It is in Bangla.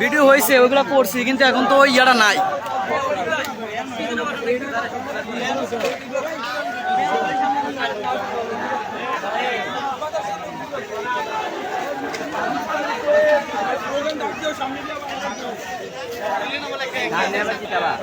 ভিডিও হয়েছে ওইগুলো করছি কিন্তু এখন তো ওই ইয়ারা নাই। ধন্যবাদ।